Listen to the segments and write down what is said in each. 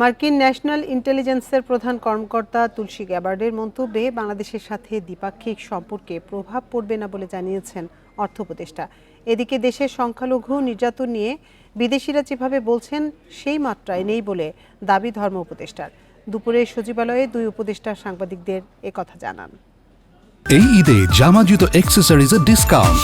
মার্কিন ন্যাশনাল ইন্টেলিজেন্সের প্রধান কর্মকর্তা তুলসী গ্যাবার্ডের মন্তব্যে বাংলাদেশের সাথে দ্বিপাক্ষিক সম্পর্কে প্রভাব পড়বে না বলে জানিয়েছেন অর্থ উপদেষ্টা। এদিকে দেশের সংখ্যালঘু নির্যাতন নিয়ে বিদেশিরা যেভাবে বলছেন সেই মাত্রায় নেই বলে দাবি ধর্ম উপদেষ্টার। দুপুরে সচিবালয়ে দুই উপদেষ্টা সাংবাদিকদের একথা জানান। এই ঈদে জামা জুতো অ্যাক্সেসরিজের ডিসকাউন্ট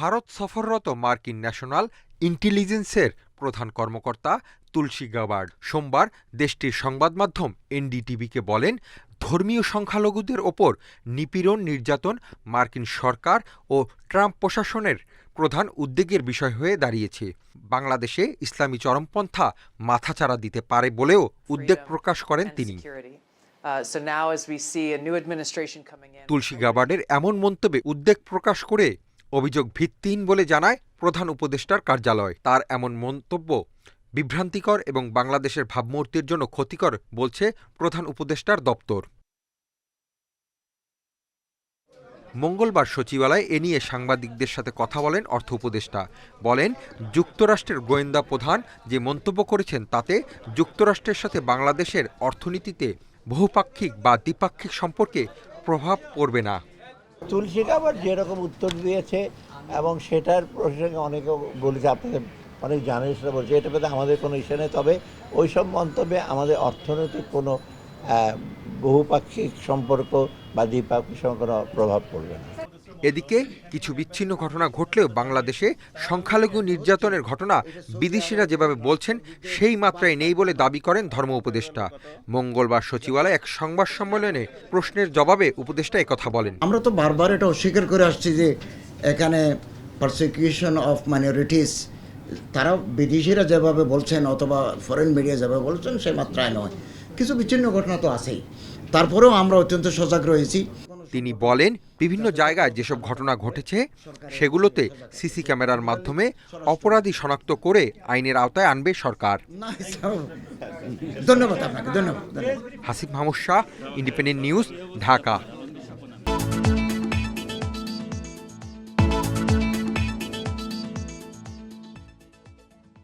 ভারত সফররত মার্কিন ন্যাশনাল ইন্টেলিজেন্সের প্রধান কর্মকর্তা তুলসী গাবার্ড। সোমবার দেশটির সংবাদ মাধ্যম এনডিটিভিকে বলেন ধর্মীয় সংখ্যালঘুদের ওপর নিপীড়ন নির্যাতন মার্কিন সরকার ও ট্রাম্প প্রশাসনের প্রধান উদ্বেগের বিষয় হয়ে দাঁড়িয়েছে। বাংলাদেশে ইসলামী চরমপন্থা মাথাচাড়া দিতে পারে বলেও উদ্বেগ প্রকাশ করেন তিনি। Uh, তুলসী গাবার্ডের এমন মন্তব্যে উদ্বেগ প্রকাশ করে অভিযোগ ভিত্তিহীন বলে জানায় প্রধান উপদেষ্টার কার্যালয়। তার এমন মন্তব্য বিভ্রান্তিকর এবং বাংলাদেশের ভাবমূর্তির জন্য ক্ষতিকর বলছে প্রধান উপদেষ্টার দপ্তর। মঙ্গলবার সচিবালয়ে এ নিয়ে সাংবাদিকদের সাথে কথা বলেন অর্থ উপদেষ্টা। বলেন, যুক্তরাষ্ট্রের গোয়েন্দা প্রধান যে মন্তব্য করেছেন তাতে যুক্তরাষ্ট্রের সাথে বাংলাদেশের অর্থনীতিতে বহুপাক্ষিক বা দ্বিপাক্ষিক সম্পর্কে প্রভাব পড়বে না। তুলসী আবার যেরকম উত্তর দিয়েছে, এবং সেটার প্রসঙ্গে অনেকে বলেছে আপনাদের অনেক জানে সেটা বলছে, এটা পেতে আমাদের কোনো ইস্যু নেই, তবে ওই সব মন্তব্যে আমাদের অর্থনৈতিক কোনো বহুপাক্ষিক সম্পর্ক বা দ্বিপাক্ষিক সম্পর্ক প্রভাব পড়বে না। এদিকে কিছু বিচ্ছিন্ন ঘটনা ঘটলেও বাংলাদেশে সংখ্যালঘু নির্যাতনের ঘটনা বিদেশিরা যেভাবে বলছেন, সেই মাত্রায় নেই বলে দাবি করেন ধর্ম উপদেষ্টা। মঙ্গলবার সচিবালয়ে এক সংবাদ সম্মেলনে প্রশ্নের জবাবে উপদেষ্টা একথা বলেন। আমরা তো বারবার এটা অস্বীকার করে আসছি যে এখানে পারসিকিউশন অফ মাইনরিটিস তারা বিদেশিরা যেভাবে বলছেন অথবা ফরেন মিডিয়া যেভাবে বলছেন সে মাত্রায় নয়। কিছু বিচ্ছিন্ন ঘটনা তো আছেই। তারপরেও আমরা অত্যন্ত সজাগ রয়েছি। তিনি বলেন বিভিন্ন জায়গায় যেসব ঘটনা ঘটেছে সেগুলোতে সিসি ক্যামেরার মাধ্যমে অপরাধী শনাক্ত করে আইনের আওতায় আনবে সরকার। ধন্যবাদ আপনাকে ধন্যবাদ ধন্যবাদ। Hasif Mahmud Shah Independent News Dhaka.